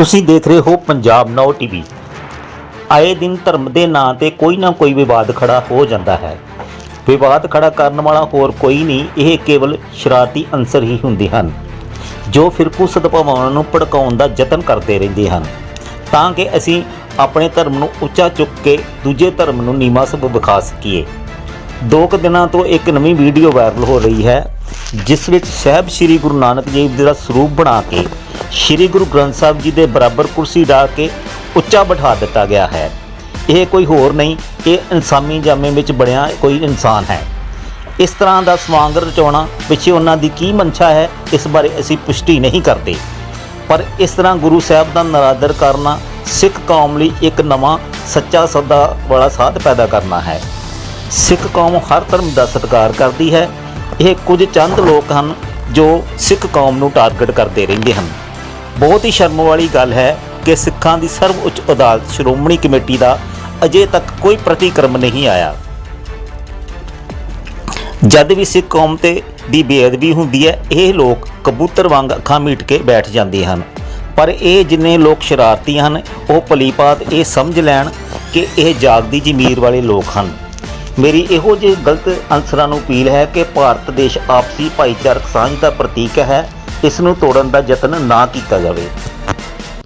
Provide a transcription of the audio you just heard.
ਤੁਸੀਂ ਦੇਖ ਰਹੇ ਹੋ ਪੰਜਾਬ ਨਾਓ ਟੀਵੀ ਆਏ ਦਿਨ ਧਰਮ ਦੇ ਨਾਂ ਤੇ ਕੋਈ ਨਾ ਕੋਈ ਵਿਵਾਦ ਖੜਾ ਹੋ ਜਾਂਦਾ ਹੈ। ਵਿਵਾਦ ਖੜਾ ਕਰਨ ਵਾਲਾ ਹੋਰ ਕੋਈ ਨਹੀਂ, ਇਹ ਕੇਵਲ ਸ਼ਰਾਰਤੀ ਅੰਸਰ ਹੀ ਹੁੰਦੇ ਹਨ, ਜੋ ਫਿਰਕੂ ਸਦਭਾਵਨਾ ਨੂੰ ਭੜਕਾਉਣ ਦਾ ਯਤਨ ਕਰਦੇ ਰਹਿੰਦੇ ਹਨ। ਤਾਂ ਕਿ ਅਸੀਂ ਆਪਣੇ ਧਰਮ ਨੂੰ ਉੱਚਾ ਚੁੱਕ ਕੇ ਦੂਜੇ ਧਰਮ ਨੂੰ ਨੀਵਾਂ ਸਭ ਵਿਖਾ ਸਕੀਏ। ਦੋ ਕੁ ਦਿਨਾਂ ਤੋਂ ਇੱਕ ਨਵੀਂ ਵੀਡੀਓ ਵਾਇਰਲ ਹੋ ਰਹੀ ਹੈ, ਜਿਸ ਵਿੱਚ ਸਹਿਬ ਸ੍ਰੀ ਗੁਰੂ ਨਾਨਕ ਦੇਵ ਜੀ ਦਾ ਸਰੂਪ ਬਣਾ ਕੇ ਸ੍ਰੀ ਗੁਰੂ ਗ੍ਰੰਥ ਸਾਹਿਬ ਜੀ ਦੇ ਬਰਾਬਰ ਕੁਰਸੀ ਢਾ ਕੇ ਉੱਚਾ ਬਿਠਾ ਦਿੱਤਾ ਗਿਆ ਹੈ। ਇਹ ਕੋਈ ਹੋਰ ਨਹੀਂ, ਇਹ ਇਨਸਾਨੀ ਜਾਮੇ ਵਿੱਚ ਬਣਿਆ ਕੋਈ ਇਨਸਾਨ ਹੈ। ਇਸ ਤਰ੍ਹਾਂ ਦਾ ਸਵਾਂਗ ਰਚਾਉਣਾ ਪਿੱਛੇ ਉਹਨਾਂ ਦੀ ਕੀ ਮਨਸ਼ਾ ਹੈ, ਇਸ ਬਾਰੇ ਅਸੀਂ ਪੁਸ਼ਟੀ ਨਹੀਂ ਕਰਦੇ। ਪਰ ਇਸ ਤਰ੍ਹਾਂ ਗੁਰੂ ਸਾਹਿਬ ਦਾ ਨਰਾਦਰ ਕਰਨਾ ਸਿੱਖ ਕੌਮ ਲਈ ਇੱਕ ਨਵਾਂ ਸੱਚਾ ਸੱਦਾ ਵਾਲਾ ਸਾਧ ਪੈਦਾ ਕਰਨਾ ਹੈ। ਸਿੱਖ ਕੌਮ ਹਰ ਧਰਮ ਦਾ ਸਤਿਕਾਰ ਕਰਦੀ ਹੈ। ਇਹ ਕੁਝ ਚੰਦ ਲੋਕ ਹਨ ਜੋ ਸਿੱਖ ਕੌਮ ਨੂੰ ਟਾਰਗੇਟ ਕਰਦੇ ਰਹਿੰਦੇ ਹਨ। ਬਹੁਤ ਹੀ ਸ਼ਰਮ ਵਾਲੀ ਗੱਲ ਹੈ ਕਿ ਸਿੱਖਾਂ ਦੀ ਸਰਵ ਉੱਚ ਅਦਾਲਤ ਸ਼੍ਰੋਮਣੀ ਕਮੇਟੀ ਦਾ ਅਜੇ ਤੱਕ ਕੋਈ ਪ੍ਰਤੀਕਰਮ ਨਹੀਂ ਆਇਆ। ਜਦ ਵੀ ਸਿੱਖ ਕੌਮ ਤੇ ਦੀ ਬੇਅਦਬੀ ਹੁੰਦੀ ਹੈ, ਇਹ ਲੋਕ ਕਬੂਤਰ ਵਾਂਗ ਅੱਖਾਂ ਮੀਟ ਕੇ ਬੈਠ ਜਾਂਦੇ ਹਨ। ਪਰ ਇਹ ਜਿੰਨੇ ਲੋਕ ਸ਼ਰਾਰਤੀ ਹਨ, ਉਹ ਭਲੀਪਾਤ ਇਹ ਸਮਝ ਲੈਣ ਕਿ ਇਹ ਜਾਗਦੀ ਜ਼ਮੀਰ ਵਾਲੇ ਲੋਕ ਹਨ। ਮੇਰੀ ਇਹੋ ਜਿਹੇ ਗਲਤ ਅਨਸਰਾਂ ਨੂੰ ਅਪੀਲ ਹੈ ਕਿ ਭਾਰਤ ਦੇਸ਼ ਆਪਸੀ ਭਾਈਚਾਰਕ ਸਾਂਝ ਦਾ ਪ੍ਰਤੀਕ ਹੈ। ਇਸ ਨੂੰ ਤੋੜਨ ਦਾ ਯਤਨ ਨਾ ਕੀਤਾ ਜਾਵੇ।